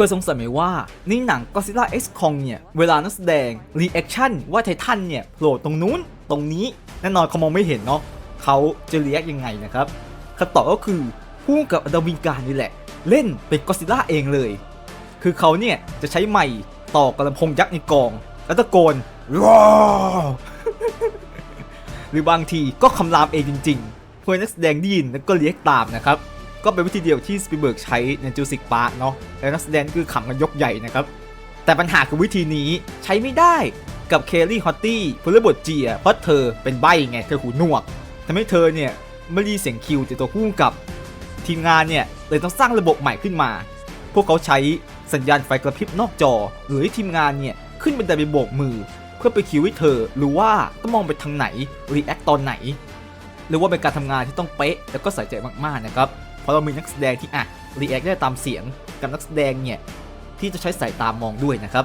เคยสงสัยไหมว่าในหนัง Godzilla X Kong เนี่ย เวลานักแสดงรีแอคชั่นว่าไททันเนี่ยโผล่ตรงนู้นตรงนี้แน่นอนเขามองไม่เห็นเนาะเขาจะรีแอคยังไงนะครับคำตอบก็คือผู้กำกับอดาวินการนี่แหละ เล่นเป็นก็ซิล่าเองเลย คือเขาเนี่ยจะใช้ไมค์ต่อกับลำพงยักษ์ในกอง แล้วตะโกนว้าหรือบางทีก็คำรามเองจริงๆเพื่อนักแสดงได้ยินแล้วก็เรียกตามนะครับ ก็เป็นวิธีเดียวที่สปีเบิร์กใช้ในจูสิกปาร์เนาะแล้วนักแสดงคือขำกันยกใหญ่นะครับ แต่ปัญหาคือวิธีนี้ใช้ไม่ได้กับเคลลี่ฮอตตี้ผู้เล่นบทเจียเพราะเธอเป็นใบไงเธอหูหนวกทำให้เธอเนี่ยไม่รีเสียงคิวจากตัวผู้กับ ทีมงานเนี่ยเลยต้องสร้างระบบใหม่ขึ้นมา พวกเขาใช้สัญญาณไฟกระพริบนอกจอ หรือให้ทีมงานเนี่ยขึ้นบันไดไปโบกมือ เพื่อไปคิวให้เธอรู้ว่าต้องมองไปทางไหนรีแอคตอนไหนหรือว่าเป็นการทำงานที่ต้องเป๊ะแล้วก็ใส่ใจมากๆนะครับ ราะเรามีนักแสดงที่อะรีแอคได้ตามเสียงกับนักแสดงเนี่ยที่จะใช้สายตามองด้วยนะครับ